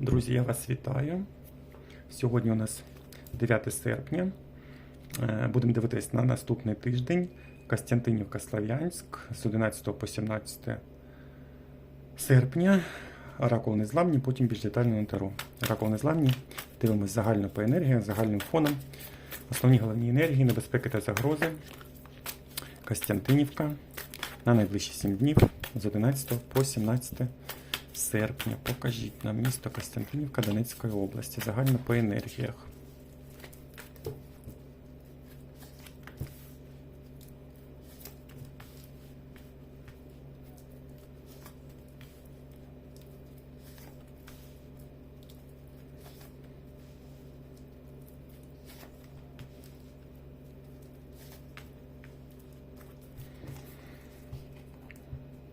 Друзі, я вас вітаю. Сьогодні у нас 9 серпня. Е, Будемо дивитись на наступний тиждень. Костянтинівка Слав'янськ з 11 по 17 серпня. Оракул незламні, потім більш детально на таро. Оракул незламні. Дивимось загально по енергіям, загальним фоном. Основні головні енергії, небезпеки та загрози. Костянтинівка на найближчі 7 днів з 11 по 17 серпня. Покажіть нам місто Костянтинівка Донецької області. Загально по енергіях.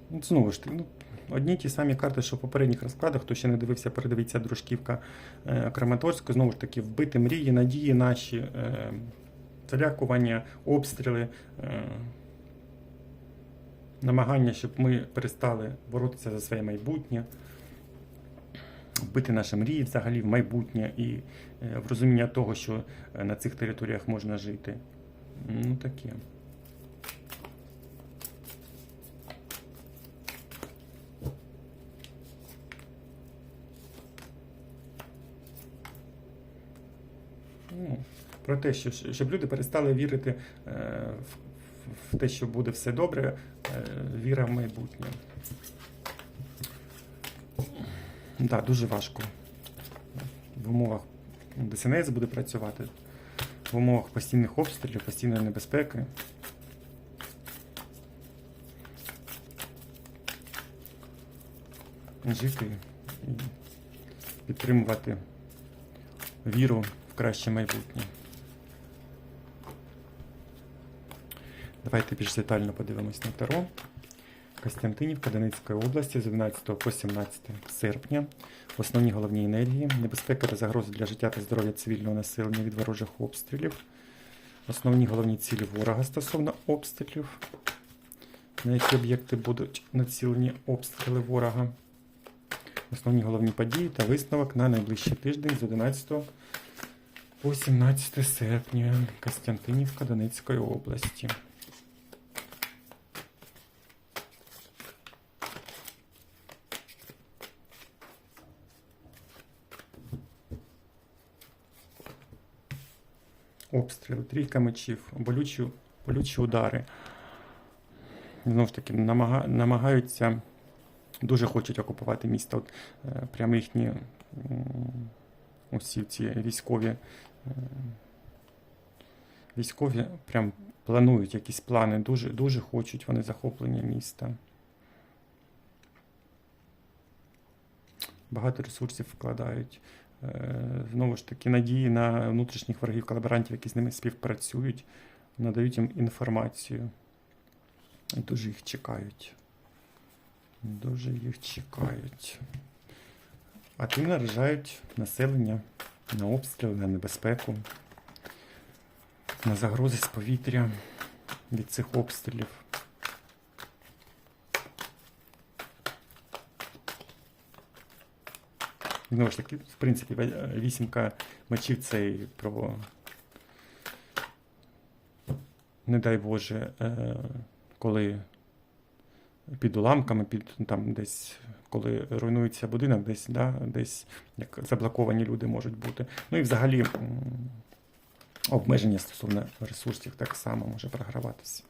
Ну, Знову ж таки, ну, одні ті самі карти, що в попередніх розкладах, хто ще не дивився, передивіться дружківка е, Краматорську. Знову ж таки, вбити мрії, надії наші, е, залякування, обстріли, е, намагання, щоб ми перестали боротися за своє майбутнє, вбити наші мрії взагалі в майбутнє і в розуміння того, що на цих територіях можна жити. Ну таке. Ну, про те, що, щоб люди перестали вірити е, в, те, що буде все добре, е, віра в майбутнє. Так, да, дуже важко. В умовах ДСНС буде працювати, в умовах постійних обстрілів, постійної небезпеки. Жити і підтримувати віру в краще майбутнє. Давайте більш детально подивимось на Таро. Костянтинівка Донецької області з 11 по 17 серпня. Основні головні енергії, небезпека та загрози для життя та здоров'я цивільного населення від ворожих обстрілів. Основні головні цілі ворога стосовно обстрілів. На які об'єкти будуть націлені обстріли ворога. Основні головні події та висновок на найближчий тиждень з 11 по 17 серпня. Костянтинівка Донецької області. Обстріли, трійка мечів, болючі, болючі удари. Знову ж таки, намага, намагаються, дуже хочуть окупувати місто. От, е, прямо їхні усі ці військові. е, Військові прям планують якісь плани, дуже, дуже хочуть вони захоплення міста. Багато ресурсів вкладають. Е, Знову ж таки, надії на внутрішніх ворогів колаборантів, які з ними співпрацюють, надають їм інформацію. І дуже їх чекають. Дуже їх чекають. А тим наражають населення на обстріли, на небезпеку, на загрози з повітря від цих обстрілів. Знову ж таки, в принципі, вісімка мечів це і про, не дай Боже, е, коли під уламками, під там десь, коли руйнується будинок, десь, да, десь як заблоковані люди можуть бути. Ну і взагалі обмеження стосовно ресурсів так само може програватися.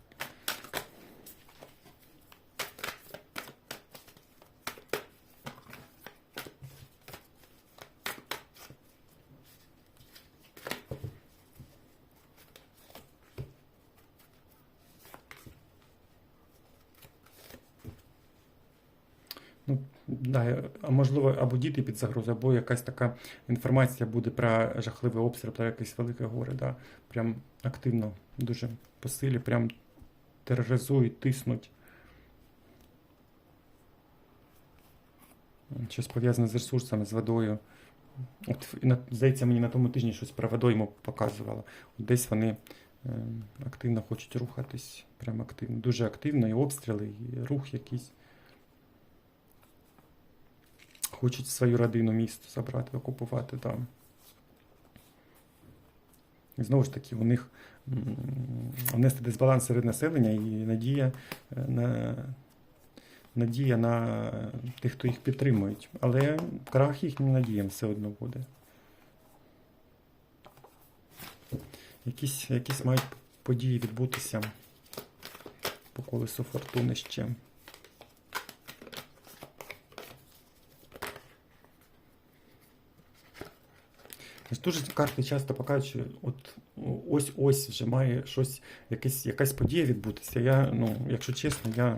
Ну, да, а можливо, або діти під загрозою, або якась така інформація буде про жахливий обстріл, про якесь велике горе. Да. Прям активно, дуже по силі, прям тероризують, тиснуть. Щось пов'язане з ресурсами, з водою. От, здається, мені на тому тижні щось про воду йому показувало. От десь вони е, активно хочуть рухатись. Прям активно, дуже активно, і обстріли, і рух якийсь. Хочуть свою родину місто забрати, окупувати там. І знову ж таки, у них внести дисбаланс серед населення і надія е, на, надія на тих, хто їх підтримують. Але крах їхнім надіям все одно буде. Якісь, якісь мають події відбутися по колесу фортуни ще. Ось Дуже карти часто показують, от ось-ось вже має щось, якась, якась подія відбутися. Я, ну, якщо чесно, я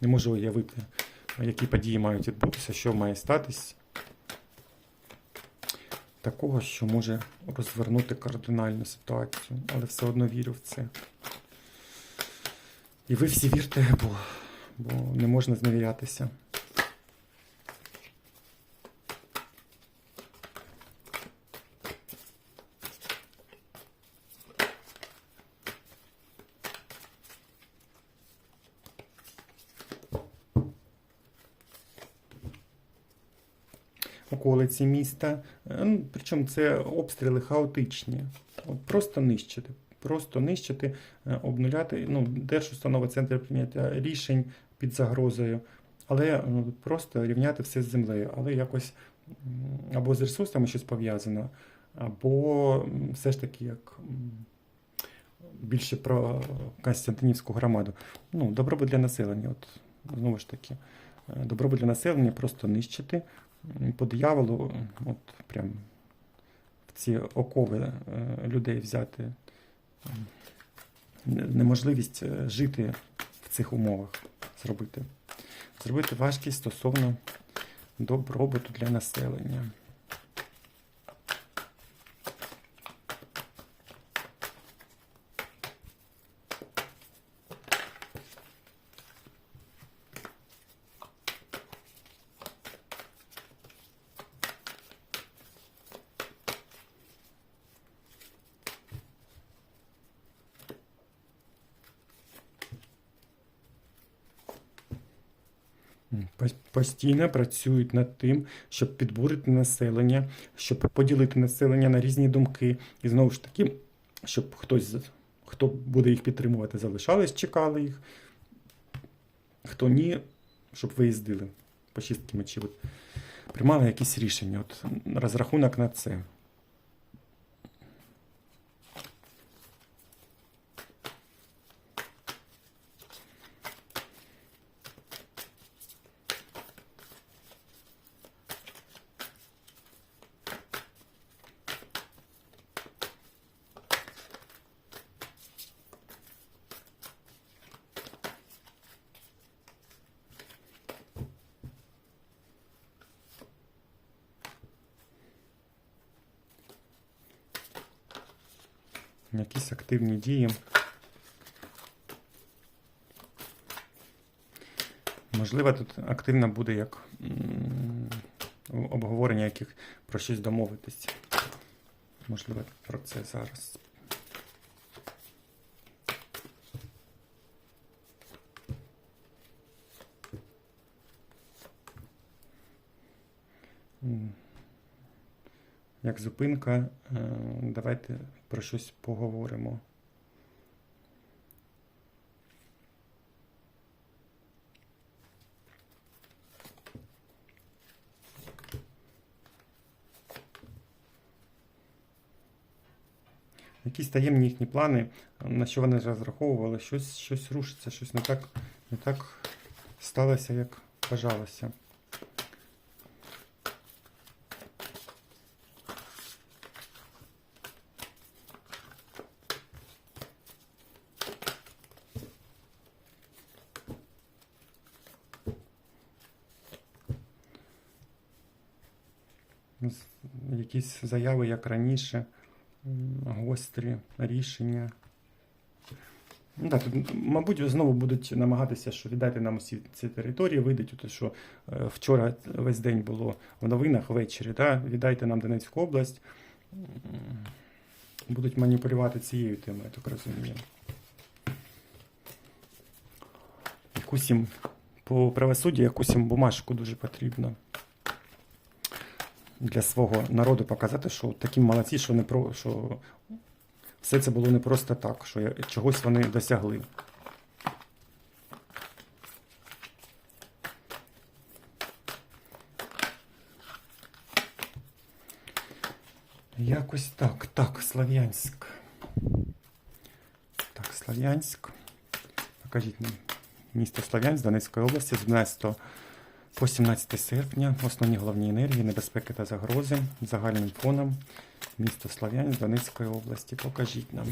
не можу уявити, які події мають відбутися, що має статись. Такого, що може розвернути кардинальну ситуацію, але все одно вірю в це. І ви всі вірте, бо, бо не можна зневірятися. Околиці міста. Е, Ну, причому це обстріли хаотичні. От просто нищити. Просто нищити, е, обнуляти. Ну, Держустанова центр прийняття рішень під загрозою, але ну, просто рівняти все з землею, але якось або з ресурсами щось пов'язано, або все ж таки як більше про Константинівську громаду. Ну, добробут для населення. От, знову ж таки, добробут для населення просто нищити. По дияволу, от прям в ці окови е, людей взяти неможливість е, жити в цих умовах зробити. Зробити важкість стосовно добробуту для населення. Постійно працюють над тим, щоб підбурити населення, щоб поділити населення на різні думки. І знову ж таки, щоб хтось, хто буде їх підтримувати, залишались, чекали їх. Хто ні, щоб виїздили по шістки мечів. От Приймали якісь рішення. От розрахунок на це. Якісь активні дії. Можливо, тут активно буде як обговорення яких про щось домовитись. Можливо, про це зараз. Як зупинка, е, давайте про щось поговоримо. Якісь таємні їхні плани, на що вони розраховували, щось, щось рушиться, щось не так, не так сталося, як бажалося. З- Якісь заяви, як раніше, гострі рішення. Ну, так, мабуть, знову будуть намагатися, що віддати нам усі ці території, вийдуть, те, що е, вчора весь день було в новинах ввечері, да? віддайте нам Донецьку область. Будуть маніпулювати цією темою, я так розумію. Якусь їм по правосуддю, якусь їм бумажку дуже потрібно. Для свого народу показати, що такі молодці, що не про що все це було не просто так, що чогось вони досягли. Якось так. Так, Слов'янськ. Так, Слов'янськ. Покажіть мені. Місто Слов'янськ Донецької області з 12 по 17 серпня. Основні головні енергії, небезпеки та загрози загальним фоном. Місто Слов'янськ Донецької області. Покажіть нам.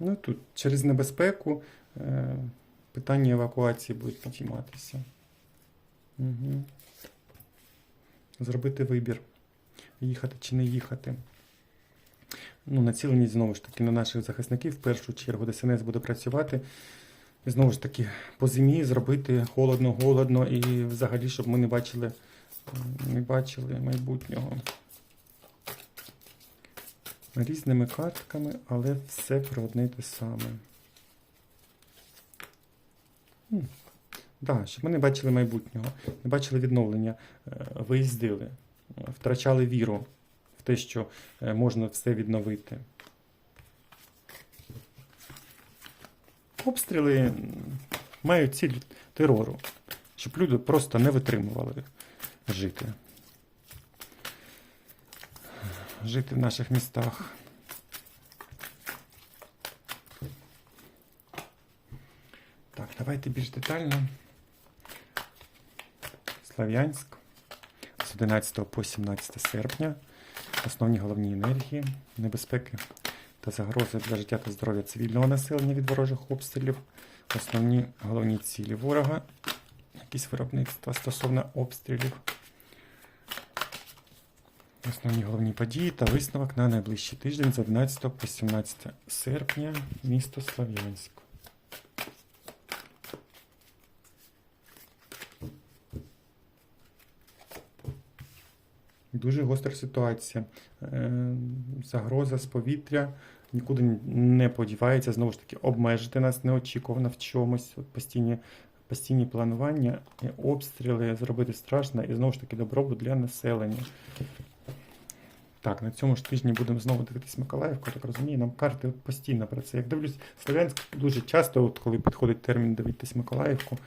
Ну тут через небезпеку е, питання евакуації будуть підійматися. Угу. Зробити вибір, їхати чи не їхати. Ну, націлені знову ж таки на наших захисників. В першу чергу ДСНС буде працювати. І знову ж таки, по зимі зробити холодно, голодно і взагалі, щоб ми не бачили, не бачили майбутнього. Різними картками, але все про одне те саме. Да, щоб ми не бачили майбутнього, не бачили відновлення, е, виїздили, втрачали віру в те, що е, можна все відновити. Обстріли мають ціль терору, щоб люди просто не витримували жити. Жити в наших містах. Так, давайте більш детально. Слов'янськ з 11 по 17 серпня. Основні головні енергії, небезпеки та загрози для життя та здоров'я цивільного населення від ворожих обстрілів. Основні головні цілі ворога, якісь виробництва стосовно обстрілів. Основні головні події та висновок на найближчий тиждень з 11 по 17 серпня, місто Слов'янськ. Дуже гостра ситуація. Е, Загроза з повітря нікуди не подівається. Знову ж таки, обмежити нас неочікувано в чомусь. От постійні, постійні планування, обстріли зробити страшно і знову ж таки добробут для населення. Так, на цьому ж тижні будемо знову дивитись Миколаївку, так розумію, нам карти постійно про це. Як дивлюсь, Слов'янськ дуже часто, от коли підходить термін дивитись Миколаївку,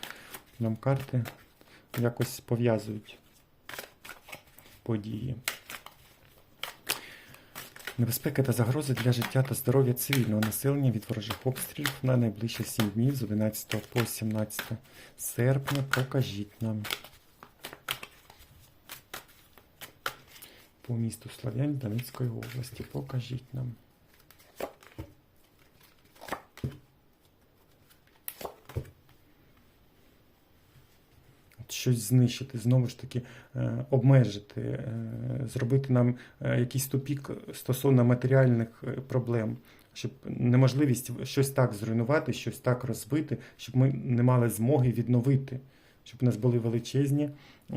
нам карти якось пов'язують події. Небезпека та загрози для життя та здоров'я цивільного населення від ворожих обстрілів на найближчі 7 днів з 11 по 17 серпня. Покажіть нам. По місту Слов'янь Донецької області. Покажіть нам. Щось знищити, знову ж таки, е, обмежити, е, зробити нам е, якийсь тупік стосовно матеріальних проблем, щоб неможливість щось так зруйнувати, щось так розбити, щоб ми не мали змоги відновити, щоб у нас були величезні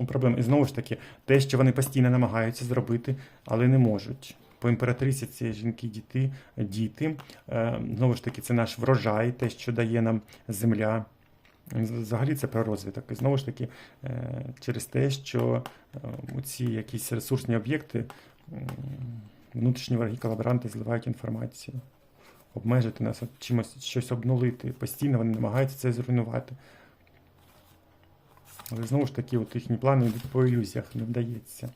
проблеми. І знову ж таки, те, що вони постійно намагаються зробити, але не можуть. По імператриці це жінки, діти, діти. Знову ж таки, це наш врожай, те, що дає нам земля. Взагалі це про розвиток. І знову ж таки, е, через те, що е, ці якісь ресурсні об'єкти, внутрішні вороги колаборанти зливають інформацію, обмежити нас, чимось щось обнулити. Постійно вони намагаються це зруйнувати. Але знову ж таки, от їхні плани йдуть по ілюзіях, не вдається.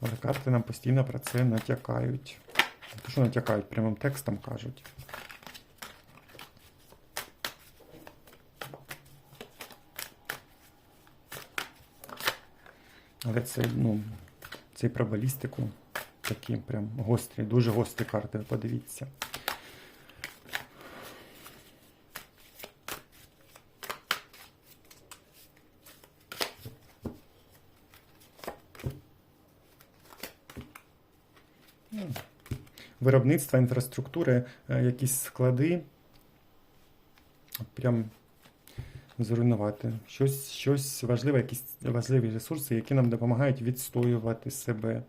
Але карти нам постійно про це натякають. Те, що натякають, прямим текстом кажуть. Але це, ну, це і про балістику такі прям гострі, дуже гострі карти, подивіться. Виробництва, інфраструктури, е, якісь склади. Прям зруйнувати. Щось, щось важливе, якісь важливі ресурси, які нам допомагають відстоювати себе.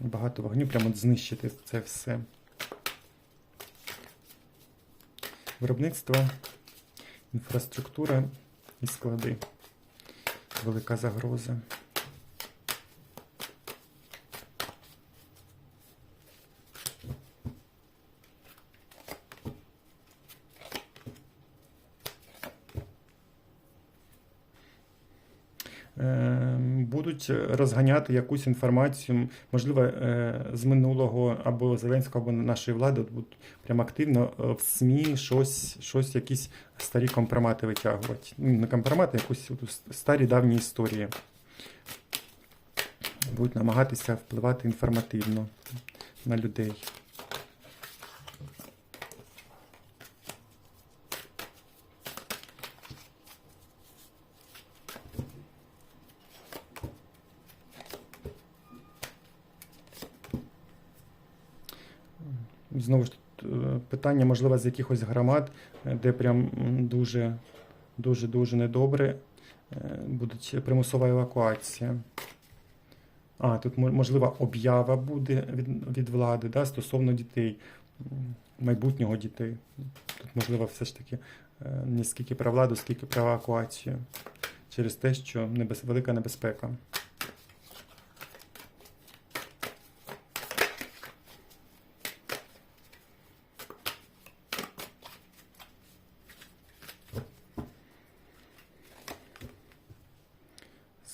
Багато вогню, прямо знищити це все. Виробництво, інфраструктура і склади. Велика загроза. Е, Будуть розганяти якусь інформацію, можливо, е, з минулого або Зеленського, або нашої влади, будуть прям активно е, в СМІ щось, щось якісь старі компромати витягувати. Ну, не компромати, якусь от старі давні історії. Будуть намагатися впливати інформативно на людей. Знову ж тут е, питання, можливо, з якихось громад, е, де прям дуже, дуже, дуже недобре е, будуть примусова евакуація. А, тут мо- можлива об'ява буде від, від влади да, стосовно дітей, майбутнього дітей. Тут можливо все ж таки е, не скільки про владу, скільки про евакуацію. Через те, що небез... велика небезпека.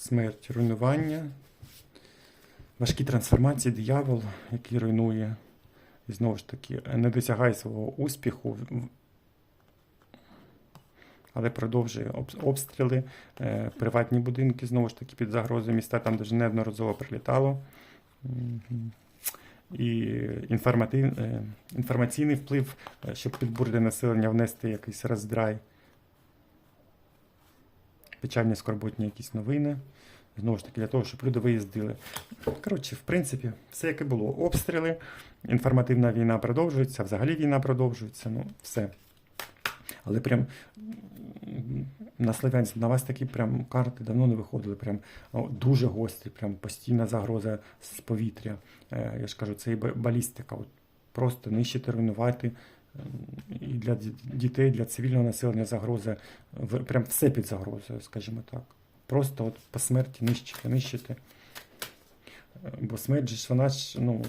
Смерть, руйнування, важкі трансформації, диявол, який руйнує і знову ж таки не досягає свого успіху, але продовжує обстріли, е, приватні будинки, знову ж таки, під загрозою міста, там дуже неодноразово прилітало. І е, інформаційний вплив, е, щоб підбурити населення внести якийсь роздрай. Печальні скорботні якісь новини. Знову ж таки, для того, щоб люди виїздили. Коротше, в принципі, все як і було. Обстріли, інформативна війна продовжується, взагалі війна продовжується, ну, все. Але прям на Слов'янськ на вас такі прям карти давно не виходили. Прям дуже гострі, прям постійна загроза з повітря. Е, я ж кажу, це і балістика. От просто нищити, руйнувати. І для дітей, для цивільного населення загроза, прям все під загрозою, скажімо так. Просто от по смерті нищити, нищити. Бо смерть ж вона ж ну,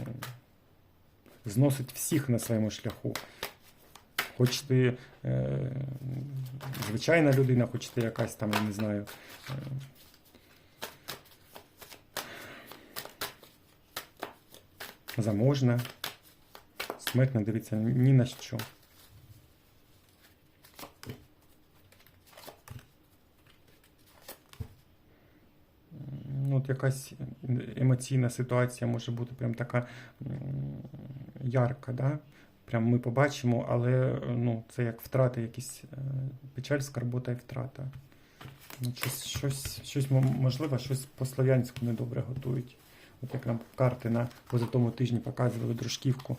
зносить всіх на своєму шляху. Хоч ти е, звичайна людина, хоч ти якась там, я не знаю. Е, заможна. Смерть не дивиться ні на що. Ну, от якась емоційна ситуація може бути прям така ярка, да? Прям ми побачимо, але ну, це як втрати, якісь е, печаль, скарбота і втрата. Ну, щось, щось, щось можливо, щось по-слов'янську недобре готують. От як нам карти на позатому тижні показували дружківку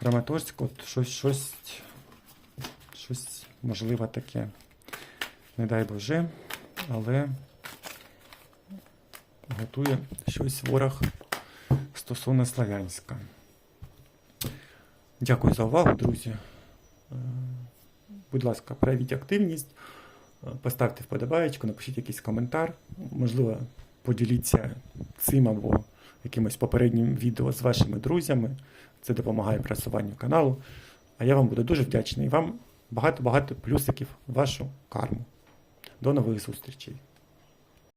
Краматорську, от щось, щось, щось можливо таке. Не дай Боже, але готує щось ворог стосовно Славянська. Дякую за увагу, друзі. Е, Будь ласка, проявіть активність, поставте вподобаєчку, напишіть якийсь коментар. Можливо, поділіться цим або якимось попереднім відео з вашими друзями. Це допомагає просуванню каналу. А я вам буду дуже вдячний. Вам багато-багато плюсиків в вашу карму. До нових зустрічей!